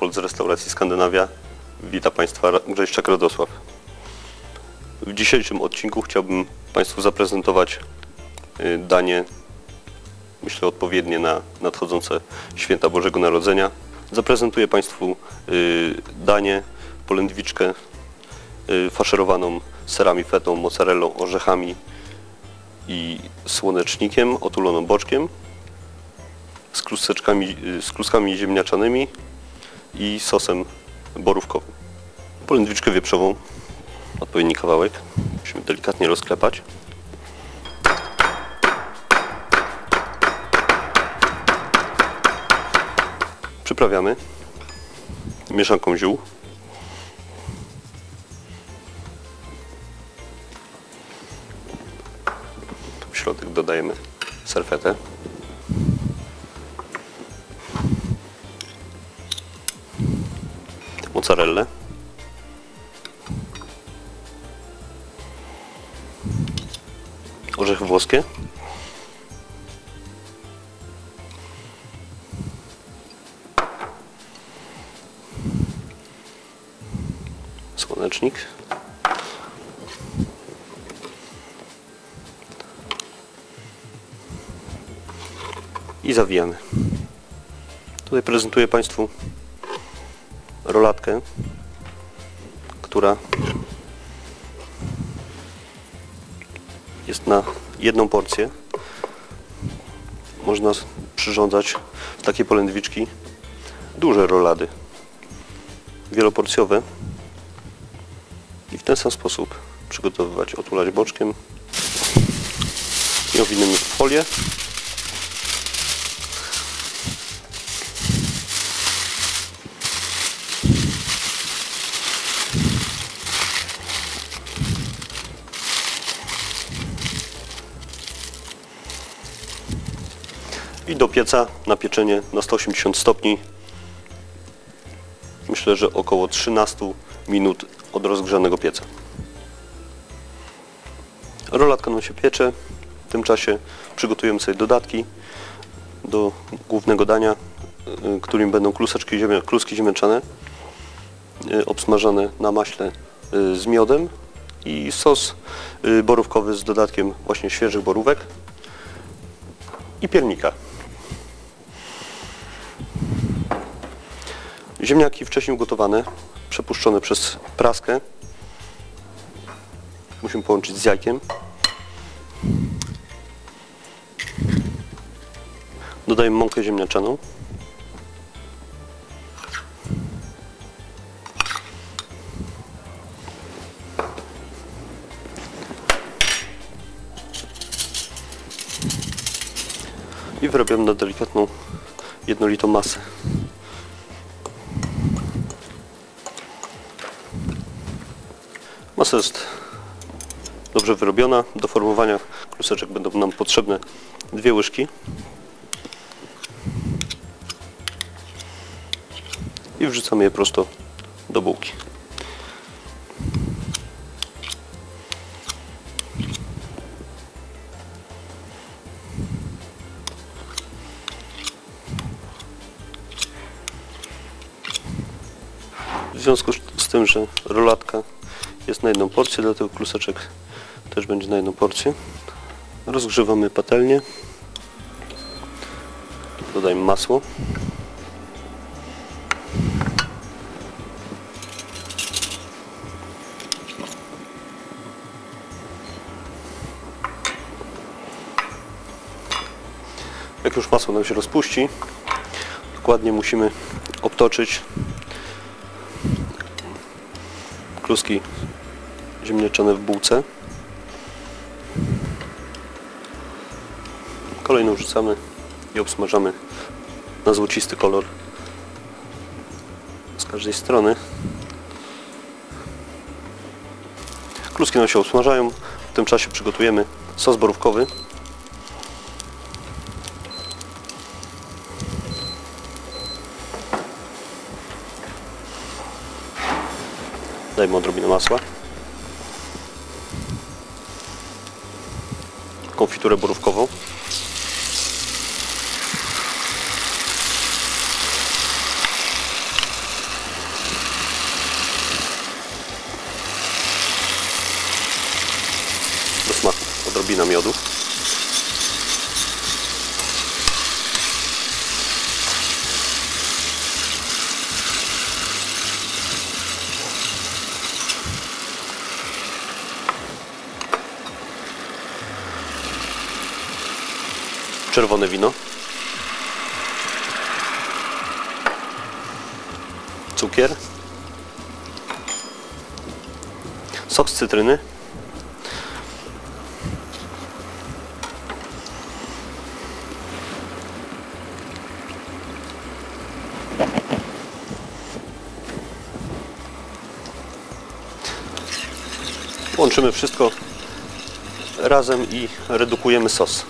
Leopold z restauracji Skandynawia. Witam Państwa Grześczak Radosław. W dzisiejszym odcinku chciałbym Państwu zaprezentować y, danie, myślę odpowiednie na nadchodzące święta Bożego Narodzenia. Zaprezentuję Państwu y, danie, polędwiczkę y, faszerowaną serami fetą, mozzarellą, orzechami i słonecznikiem otuloną boczkiem z z kluskami ziemniaczanymi i sosem borówkowym. Polędwiczkę wieprzową, odpowiedni kawałek, musimy delikatnie rozklepać. Przyprawiamy mieszanką ziół. W środek dodajemy serwetę. Mozzarellę. Orzechy włoskie. Słonecznik. I zawijamy. Tutaj prezentuję Państwu rolatkę, która jest na jedną porcję. Można przyrządzać z takiej polędwiczki duże rolady wieloporcjowe i w ten sam sposób przygotowywać, otulać boczkiem i owinąć w folię i do pieca na pieczenie na 180 stopni. Myślę, że około 13 minut od rozgrzanego pieca. Rolatka nam się piecze. W tym czasie przygotujemy sobie dodatki do głównego dania, y, którym będą kluseczki ziemia, kluski ziemniaczane y, obsmażane na maśle y, z miodem i sos borówkowy z dodatkiem właśnie świeżych borówek i piernika. Ziemniaki wcześniej ugotowane, przepuszczone przez praskę. Musimy połączyć z jajkiem. Dodajemy mąkę ziemniaczaną. I wyrabiamy na delikatną, jednolitą masę. Masa jest dobrze wyrobiona. Do formowania kluseczek będą nam potrzebne dwie łyżki. I wrzucamy je prosto do bułki. W związku z tym, że rolatka jest na jedną porcję, dlatego kluseczek też będzie na jedną porcję. Rozgrzewamy patelnię. Dodajmy masło. Jak już masło nam się rozpuści, dokładnie musimy obtoczyć kluski ziemniaczane w bułce. Kolejną wrzucamy i obsmażamy na złocisty kolor z każdej strony. Kluski nam się obsmażają. W tym czasie przygotujemy sos borówkowy. Dajmy odrobinę masła. Konfiturę borówkową. Czerwone wino. Cukier. Sok z cytryny. Łączymy wszystko razem i redukujemy sos.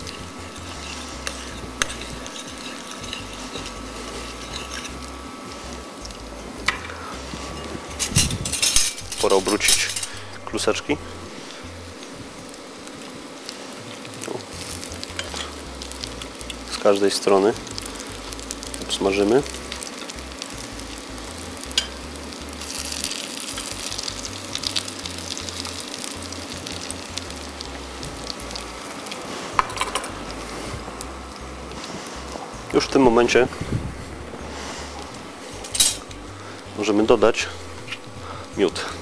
Kluseczki. Z każdej strony obsmażymy. Już w tym momencie możemy dodać miód.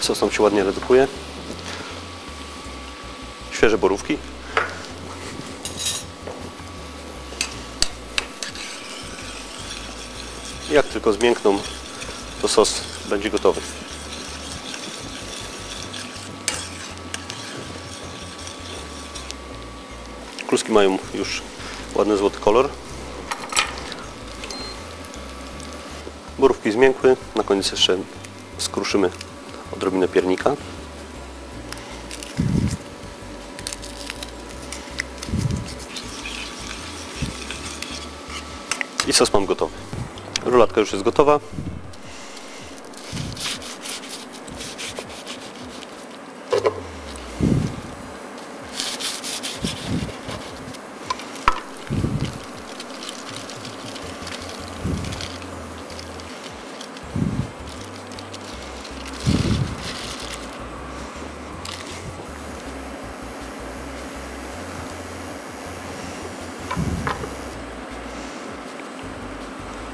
Sos nam się ładnie redukuje. Świeże borówki. Jak tylko zmiękną, to sos będzie gotowy. Kluski mają już ładny złoty kolor. Borówki zmiękły. Na koniec jeszcze skruszymy odrobinę piernika. I sos mam gotowy. Rulatka już jest gotowa.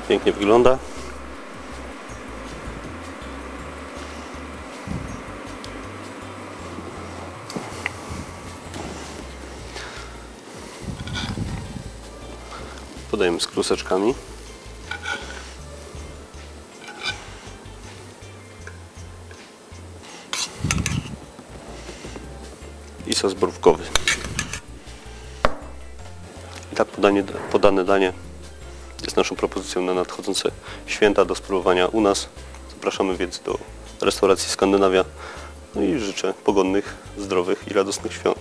Pięknie wygląda. Podajemy z kluseczkami. I sos borówkowy. I tak podanie, podane danie naszą propozycją na nadchodzące święta do spróbowania u nas. Zapraszamy więc do restauracji Skandynawia. No i życzę pogodnych, zdrowych i radosnych świąt.